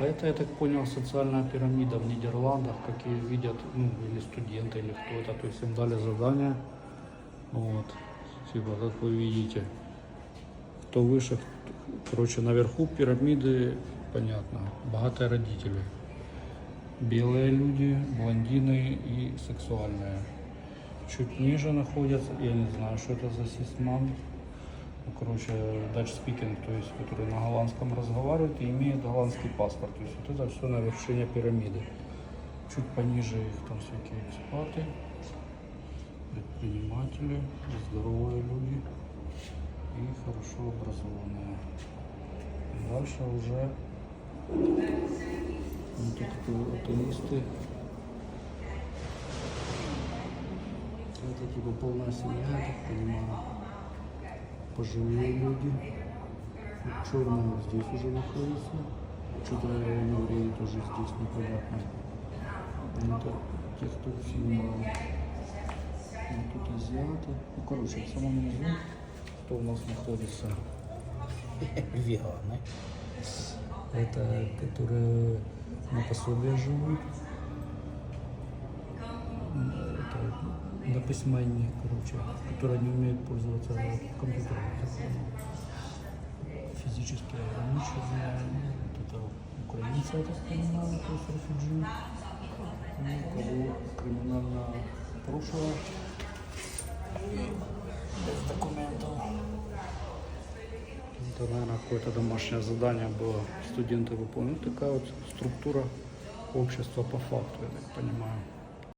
Это, я так понял, социальная пирамида в Нидерландах, как и видят, ну, или студенты, или кто-то. То есть им дали задание, вот, типа, как вы видите, кто выше, короче, наверху пирамиды, понятно, богатые родители. Белые люди, блондины и сексуальные. Чуть ниже находятся, я не знаю, что это за сисман, короче, Dutch speaking, то есть, который на голландском разговаривает и имеет голландский паспорт. То есть вот это все на вершине пирамиды. Чуть пониже их там всякие экспаты, предприниматели, здоровые люди и хорошо образованные. Дальше уже ну, тут такие атеисты. Это типа полная семья, я так понимаю Пожилые люди. Черные здесь уже находятся. Что-то евреи тоже здесь непонятно. Ну, Это те, кто снимал. Ну, тут азиаты. Ну, короче, в самом низу, кто у нас находится? Веганы. Это которые на пособие живут. на письменне, короче, которые не умеют пользоваться компьютером. так понял. Физически ограниченные. Вот это украинцы, я так понимаю, то есть рефуджи. Ну, у кого криминальное прошлое. Без документов. Это, наверное, какое-то домашнее задание было. Студенты выполнили. Такая вот структура общества по факту, я так понимаю.